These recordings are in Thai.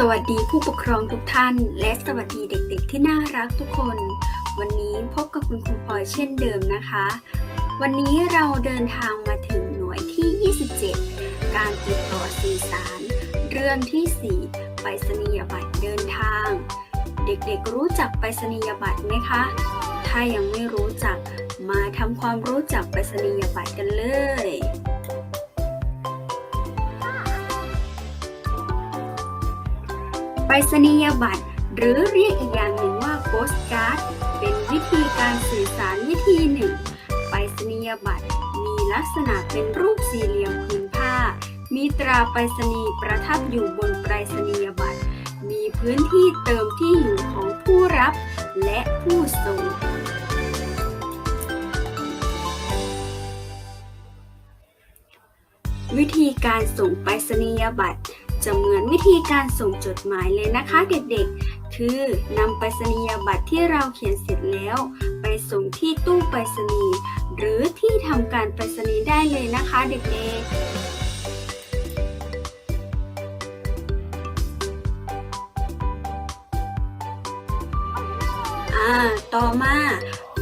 สวัสดีผู้ปกครองทุกท่าน และสวัสดีเด็กๆที่น่ารักทุกคน วันนี้พบกับคุณครูพลอยเช่นเดิมนะคะ วันนี้เราเดินทางมาถึงหน่วยที่ 27 การติดต่อสื่อสาร เรื่องที่ 4 ไปรษณียบัตรเดินทาง เด็กๆรู้จักไปรษณียบัตรไหมคะ ถ้ายังไม่รู้จักมาทำความรู้จักไปรษณียบัตรกันเลย ไปรษณียบัตร หรือเรียกอีกอย่างหนึ่งว่าโปสการ์ด เป็นวิธีการสื่อสารวิธีหนึ่ง ไปรษณียบัตร มีลักษณะเป็นรูปสี่เหลี่ยมผืนผ้า มีตราไปรษณีย์ประทับอยู่บนไปรษณียบัตร มีพื้นที่เติมที่อยู่ของผู้รับและผู้ส่งวิธีการส่งไปรษณียบัตร จะเหมือนวิธีการส่งจดหมายเลยนะคะเด็กๆ คือนำไปรษณียบัตรที่เราเขียนเสร็จแล้ว ไปส่งที่ตู้ไปรษณีย์หรือที่ทำการไปรษณีย์ได้เลยนะคะเด็กๆอ่าต่อมา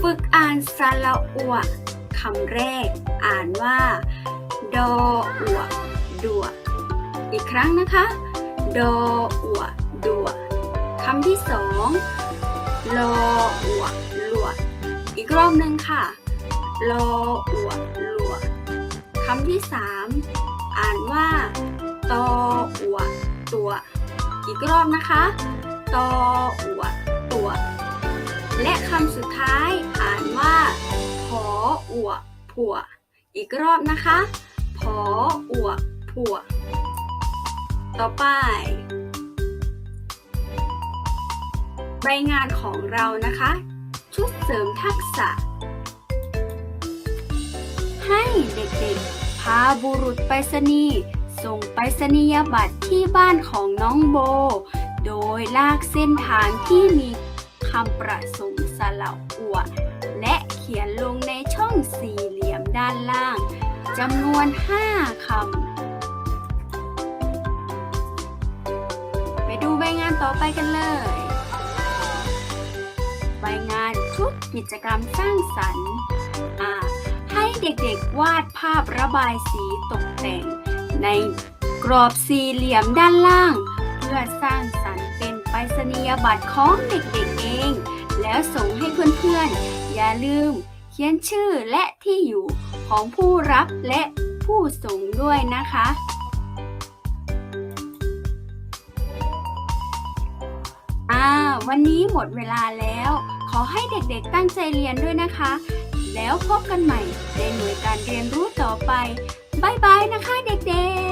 ฝึกอ่านสระอัวคำแรก อ่านว่า ดออัวดัว อีกครั้งนะคะ ดออวดัวคำที่สองลออัวลัวอีกรอบหนึ่งค่ะ ลออัวลัวคำที่สามอ่านว่า ตออัวตัว อีกรอบนะคะ ตออัวตัว และคำสุดท้ายอ่านว่าพออวผัว อีกรอบนะคะพออวผัว ต่อไป ใบงานของเรานะคะ ชุดเสริมทักษะ ให้เด็กๆ พาบุรุษไปรษณีย์ส่งไปรษณียบัตรที่บ้านของน้องโบ โดยลากเส้นทางที่มีคำประสงค์สลับอัว และเขียนลงในช่องสี่เหลี่ยมด้านล่างจำนวน 5ค ต่อไปกันเลยใบงานชุดกิจกรรมสร้างสรรค์ให้เด็กๆวาดภาพระบายสีตกแต่ง ในกรอบสี่เหลี่ยมด้านล่าง เพื่อสร้างสรรค์เป็นไปรษณียบัตรของเด็กๆเอง แล้วส่งให้เพื่อนๆ อย่าลืมเขียนชื่อและที่อยู่ของผู้รับและผู้ส่งด้วยนะคะ วันนี้หมดเวลาแล้ว ขอให้เด็กๆตั้งใจเรียนด้วยนะคะ แล้วพบกันใหม่ในหน่วยการเรียนรู้ต่อไป บ๊ายบายนะคะเด็กๆ